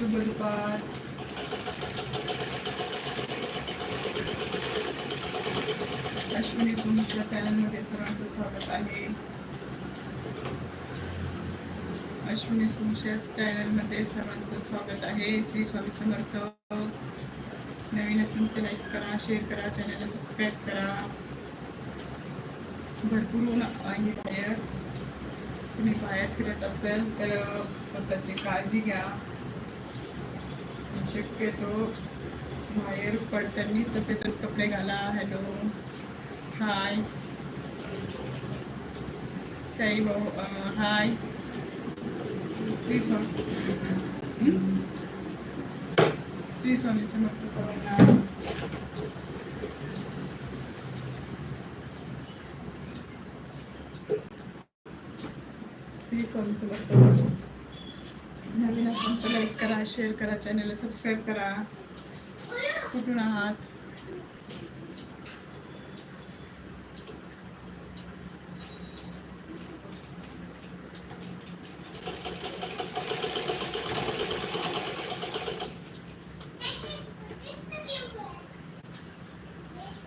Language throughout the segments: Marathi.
शुभ अश्विनी तुमच्या चॅनलमध्ये सर्वांचं स्वागत आहे अश्विनी तुमच्या चॅनलमध्ये सर्वांचं स्वागत आहे श्री स्वामी समर्थ नवीन असेल तर लाईक करा शेअर करा चॅनलला सबस्क्राईब करा भरपूर आहे बाहेर तुम्ही बाहेर फिरत असाल तर स्वतःची काळजी घ्या शक्यतो बाहेर पडताना सफेदच कपडे घाला हॅलो हाय साई भाऊ हाय श्री स्वामी श्री स्वामी समर्थ सर्वांना श्री स्वामी समर्थ नवीन असेल तर लाईक करा शेअर करा चॅनलला सबस्क्राईब करा. कुठून आहात?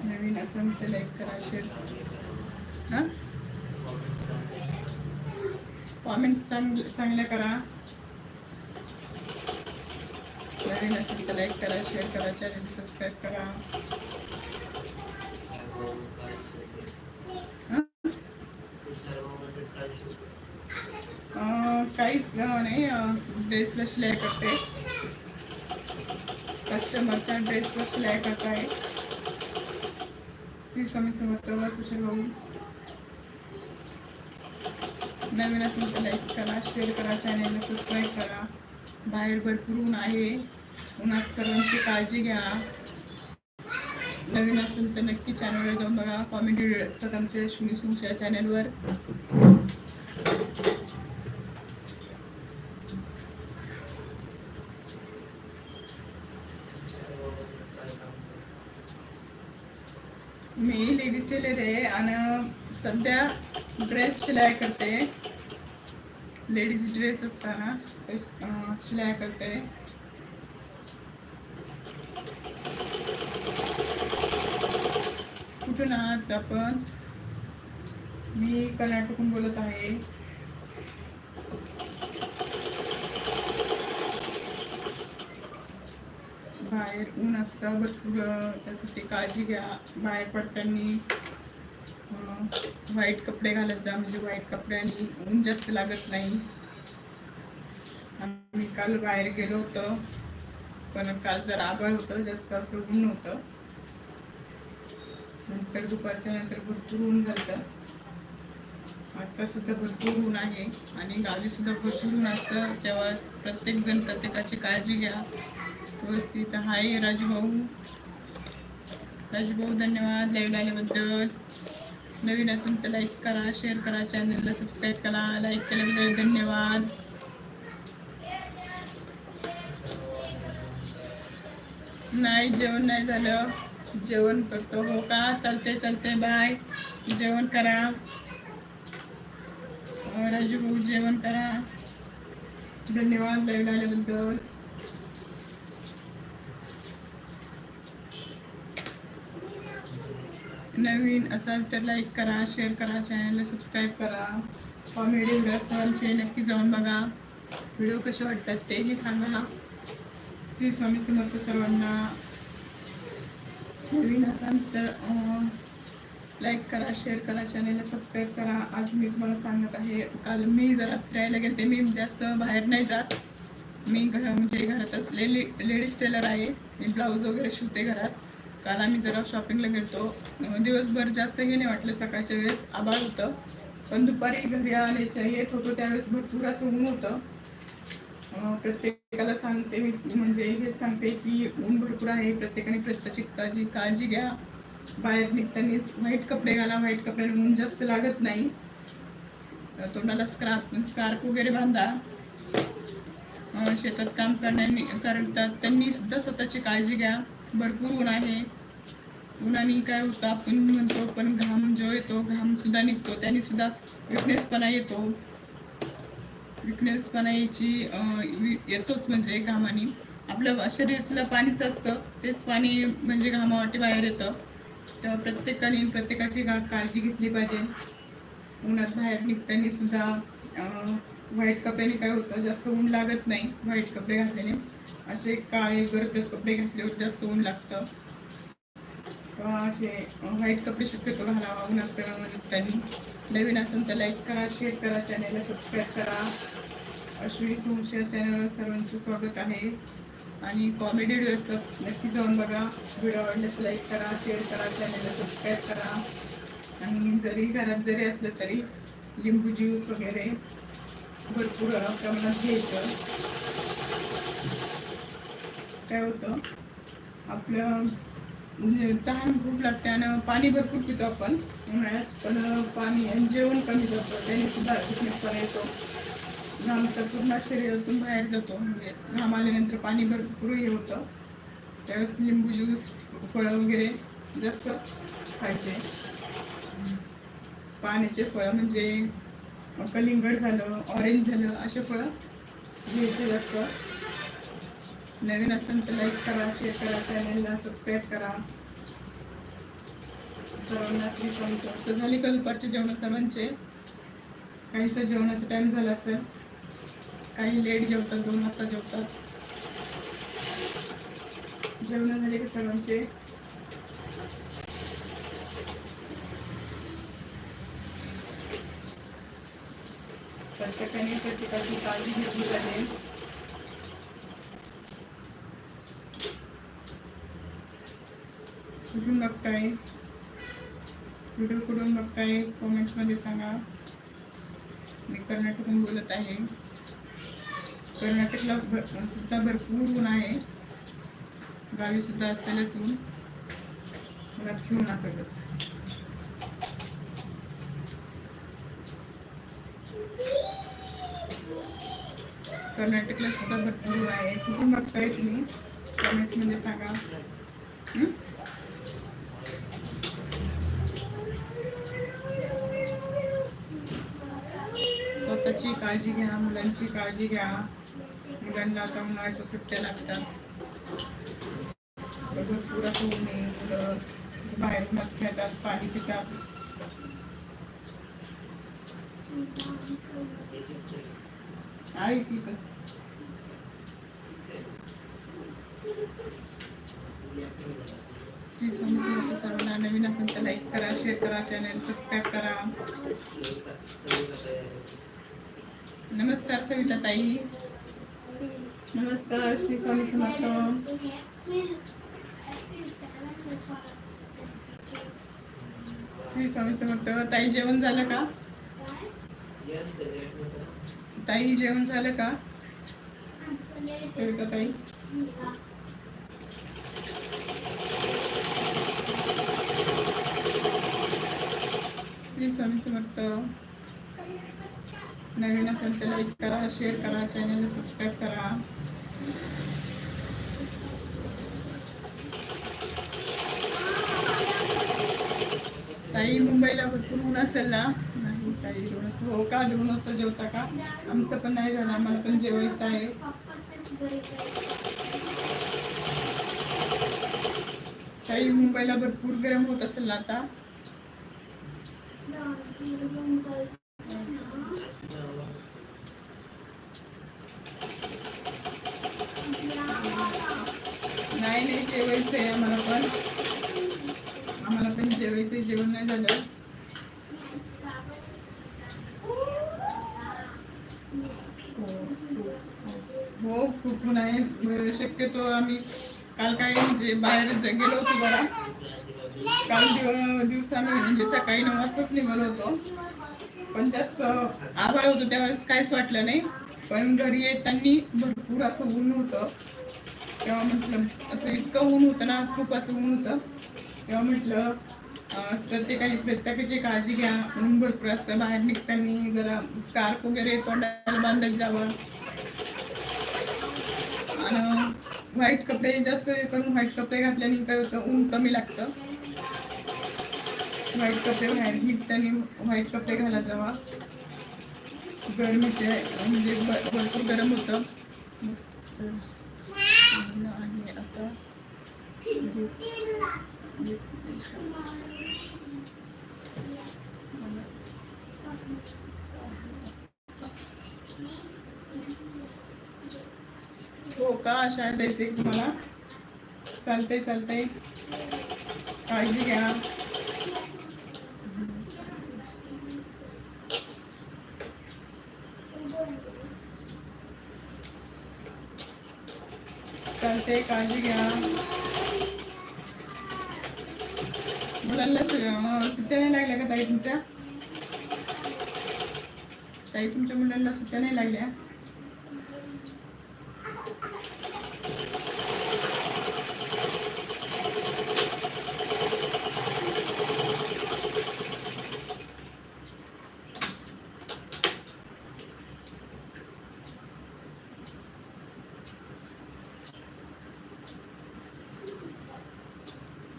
नवीन असेल तर लाईक करा शेअर हां? कॉमेंट्स चांगले चांगल्या करा. नवीन असेल तर लाईक करा शेअर करा हं? काहीच नाही ड्रेसला शिलाई करते कस्टमरच्या ड्रेसला शिलाई करत आहे श्री करा करा करा बाहेर भरपूर उन्हात सर्वांची काळजी घ्या. नवीन असेल तर नक्की चॅनलवर जाऊन बघा. कॉमेडी व्हिडिओ असतात आमच्या अश्विनी सुनच्या चॅनलवर मी लेडीज टेलर आहे आणि सध्या ड्रेस शिलाय करते. लेडीज ड्रेस असताना ते शिलाय करते. कुठून आहात आपण? मी कर्नाटकून बोलत आहे. बाहेर ऊन असतं भरपूर. त्यासाठी काळजी घ्या. बाहेर पडताना व्हाईट कपडे घालत जा. म्हणजे व्हाईट कपड्यांनी ऊन जास्त लागत नाही. आम्ही काल बाहेर गेलो होतो. पण काल जर आभाळ होतं. जास्त असं ऊन नव्हतं. नंतर दुपारच्या नंतर भरपूर ऊन झालं आता सुद्धा भरपूर ऊन आहे आणि गावी सुद्धा भरपूर ऊन असतं. तेव्हा प्रत्येक जण प्रत्येकाची काळजी घ्या. व्यवस्थित हाय राजू भाऊ राजू भाऊ धन्यवाद. लाईव्ह आल्याबद्दल. नवीन असेल तर लाईक करा शेअर करा चॅनलला सबस्क्राईब करा. लाईक केल्याबद्दल धन्यवाद. नाही जेवण नाही झालं. जेवण करतो. हो का? चालते चालते बाय. जेवण करा. राजू भाऊ जेवण करा. धन्यवाद लाईव्ह आल्याबद्दल. नवीन असाल तर लाईक करा शेअर करा चॅनलला सबस्क्राईब करा. कॉमेडी व्हिडिओ आमचे नक्की जाऊन बघा. व्हिडिओ कसे वाटतात तेही सांगा. श्री स्वामी समर्थ सर्वांना नवीन असाल तर लाईक करा शेअर करा चॅनेलला सबस्क्राईब करा. आज मी तुम्हाला सांगत आहे काल मी जरा फिरायला गेलते. मी जास्त बाहेर नाही जात. मी घर म्हणजे घरातच लेली लेडीज टेलर आहे. मी ब्लाऊज वगैरे शिवते घरात. काल आम्ही जरा शॉपिंगला गेलतो. दिवसभर जास्त घेणे वाटलं सकाळच्या वेळेस. आभाळ होतं. पण दुपारी घरी आल्याच्या येत होतो. त्यावेळेस भरपूर असं ऊन होतं. प्रत्येकाला सांगते मी म्हणजे हेच सांगते की ऊन भरपूर आहे प्रत्येकाने प्रत्येकाची काळजी काळजी घ्या. बाहेर निघताना व्हाईट कपडे घाला व्हाईट कपड्याने ऊन जास्त लागत नाही. तोंडाला स्कार्फ स्कार्फ वगैरे बांधा. शेतात काम करण्यानी करतात त्यांनी सुद्धा स्वतःची काळजी घ्या. भरपूर ऊन आहे. उन्हाने काय होतं आपण म्हणतो पण घाम जो येतो घाम सुद्धा निघतो त्याने सुद्धा विकनेसपणा येतो. विकनेसपणा याची येतोच म्हणजे घामाने. आपलं शरीरातलं पाणीच असतं तेच पाणी म्हणजे घामावाटी बाहेर येतं. तर प्रत्येकाने प्रत्येकाची गा काळजी घेतली पाहिजे. उन्हात बाहेर निघताना सुद्धा व्हाईट कपड्याने काय होतं जास्त ऊन लागत नाही व्हाईट कपडे घातल्याने. असे काळे गर्द कपडे घातल्यावर जास्त ऊन लागतं. किंवा असे व्हाईट कपडे शक्यतो घालावा उन्हात निघताना नवीन असेल तर लाईक करा शेअर करा चॅनलला सबस्क्राईब करा. अश्विनी सोमशेर चॅनलवर सर्वांचं स्वागत आहे. आणि कॉमेडी व्हिडिओ असतात नक्की जाऊन बघा. व्हिडिओ आवडल्यास लाईक करा शेअर करा चॅनलला सबस्क्राईब करा. आणि जरी घरात जरी असलं तरी लिंबू ज्यूस वगैरे भरपूर प्रमाणात घ्यायचं. काय होतं? आपलं म्हणजे तहान खूप लागते आणि पाणी भरपूर पितो आपण उन्हाळ्यात. पण पाणी आणि जेवण कमी जातो त्याने सुद्धा पण येतो. घाम तर पूर्ण शरीरातून बाहेर जातो म्हणजे घाम आल्यानंतर पाणी भरपूर हे होतं. त्यावेळेस लिंबू ज्यूस फळं वगैरे जास्त खायचे. पाण्याचे फळं म्हणजे कलिंगड झालं ऑरेंज झालं असे फळं घ्यायचे जास्त. नवीन असेल तर लाईक करा शेअर करा चॅनलला सबस्क्राईब करा. सर्वांना झाली का दुपारचे जेवण सर्वांचे? काहीचं जेवणाचा टाइम झाला असेल. काही लेट जेवतात दोन वाजता जेवतात. जेवण झाले का सर्वांचे? प्रत्येकाने प्रत्येकाची काळजी घेतली पाहिजे. कुठून बघताय? व्हिडिओ कुठून बघताय? कॉमेंट्समध्ये सांगा. मी कर्नाटकून बोलत आहे. कर्नाटकला भर सुद्धा भरपूर ऊन आहे. गावी सुद्धा असेलच ऊन. मला घेऊ नका कर्नाटकला सुद्धा भरपूर आहे. कुठून बघताय तुम्ही? कॉमेंट्समध्ये सांगा हं? स्वतःची काळजी घ्या मुलांची काळजी घ्या. मुलांना आता उन्हाळ्याच्या सुट्ट्या लागतात. भरपूर असं ऊन मुलं बाहेर मत खेळतात पाणी पितात. आहे की सर्वांना नवीन असेल तर लाईक करा शेअर करा चॅनल सबस्क्राईब करा. नमस्कार सविता ताई नमस्कार श्री स्वामी समर्थ. श्री स्वामी समर्थ. ताई जेवण झालं का? ताई जेवण झालं का? सविता ताई श्री स्वामी समर्थ. नवीन असेल तर लाईक करा शेअर करा चॅनलला सबस्क्राईब करा. ताई मुंबईला भरपूर ऊन असेल ना? नाही ताई दोन हो का? दोन वाजता जेवता का? आमचं पण नाही झालं आम्हाला पण जेवायचं आहे. ताई मुंबईला भरपूर गरम होत असेल ना आता? नाही नाही जेवायचं आहे आम्हाला पण. आम्हाला पण जेवायचं जेवण नाही झालं. हो खूप- नाही शक्यतो आम्ही काल काय म्हणजे बाहेर गेलो होतो बरा काल दिव दिवस आम्ही म्हणजे सकाळी नऊ वाजताच निघालो होतो. पण जास्त आभाळ होतो त्यावेळेस काहीच वाटलं नाही. पण घरी येताना भरपूर असं ऊन होतं. तेव्हा म्हटलं असं इतकं ऊन होतं ना खूप असं ऊन होतं. तेव्हा म्हटलं प्रत्येकाने प्रत्येकाची काळजी घ्या ऊन भरपूर असतं. बाहेर निघताना जरा स्कार्फ वगैरे तोंडाला बांधत जावं. आणि व्हाईट कपडे जास्त करून व्हाईट कपडे घातल्याने काय होतं ऊन कमी लागतं. व्हाईट कपडे बाहेर निघताना व्हाईट कपडे घाला जावा. गरमीचे म्हणजे भरपूर गरम होतं तर ऊन आहे आता हो का? अशा द्यायचे तुम्हाला चालतंय चालतंय. काळजी घ्या. चालतंय काळजी घ्या. मुलांना सु- सुट्ट्या नाही लागल्या का ताई तुमच्या? ताई तुमच्या मुलांना सुट्ट्या नाही लागल्या?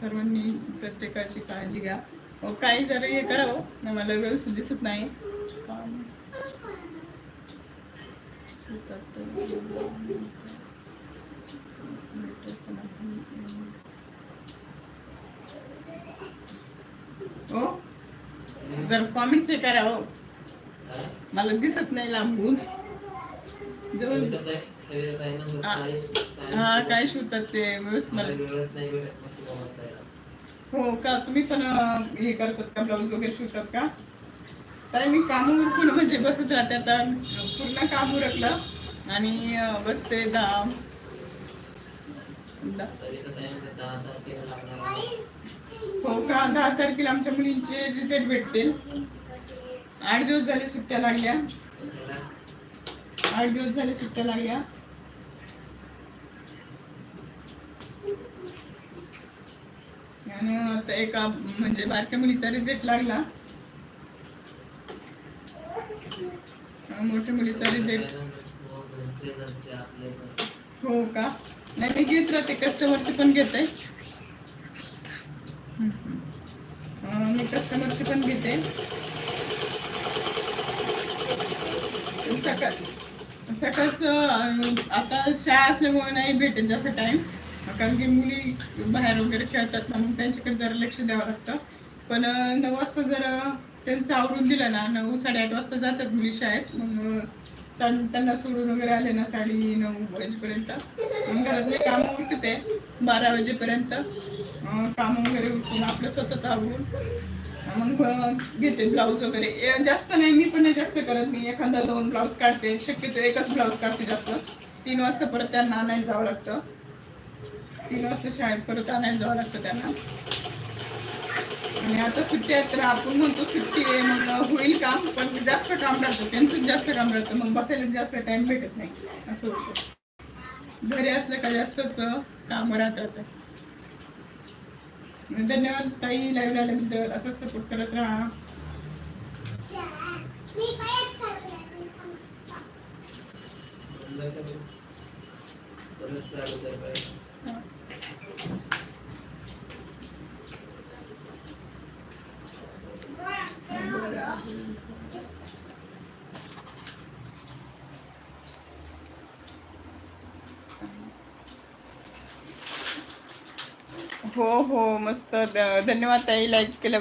सर्वांनी प्रत्येकाची काळजी घ्या. अहो, काही जरा हे करावं मला व्यवस्थित दिसत नाही. हो. जर कॉमेंट्स हे करा हो. मला दिसत नाही लांबून. जवळ. हा. काय शिवतात ते? व्यवस्थित हो का? तुम्ही पण हे करतात का? ब्लाऊज वगैरे शिवतात का? तर मी काम उरकून म्हणजे बसत राहते आता. पूर्ण काम उरकलं आणि बसते दहा दहा- हो का? दहा तारखेला आमच्या मुलींचे रिझल्ट भेटतील. आठ दिवस झाले सुट्ट्या लागल्या. आठ दिवस झाले सुट्ट्या लागल्या. आणि आता एका म्हणजे बारक्या मुलीचा रिझल्ट लागला. मोठ्या मुलीचा रिझल्ट. हो का? नाही मी घेत राहते. कस्टमरचे पण घेते. मी कस्टमरचे पण घेते. सकाळ सकाळचं आता शाळा असल्यामुळे नाही भेटेल जास्त टाइम कारण की मुली बाहेर वगैरे खेळतात ना मग त्यांच्याकडे जरा लक्ष द्यावं लागतं. पण नऊ वाजता जरा त्यांचं आवरून दिलं ना नऊ साडेआठ वाजता जातात मुली शाळेत. मग त्यांना सोडून वगैरे आले ना साडे नऊ वाजेपर्यंत. मग घरातले कामं उठते बारा वाजेपर्यंत. कामं वगैरे उठून आपलं स्वतःच आवरून मग घेते ब्लाऊज वगैरे. जास्त नाही मी पण नाही जास्त करत. मी एखादा दोन ब्लाऊज काढते. शक्यतो एकच ब्लाऊज काढते जास्त. तीन वाजता परत त्यांना नाही जावं लागतं. तीन वाजता शाळेत परत आणायला जावं लागतं त्यांना. आणि आता सुट्टी आहेत तर आपण म्हणतो सुट्टी आहे मग होईल काम पण जास्त काम राहतं. त्यांचं जास्त काम राहतं मग बसायला जास्त टाइम भेटत नाही. असं होतं. घरी असलं का जास्तच कामं राहतात. धन्यवाद ताई लाईव्ह आल्याबद्दल. असंच सपोर्ट करत राहा. हो हो मस्त धन्यवाद ताई लाईक केल्या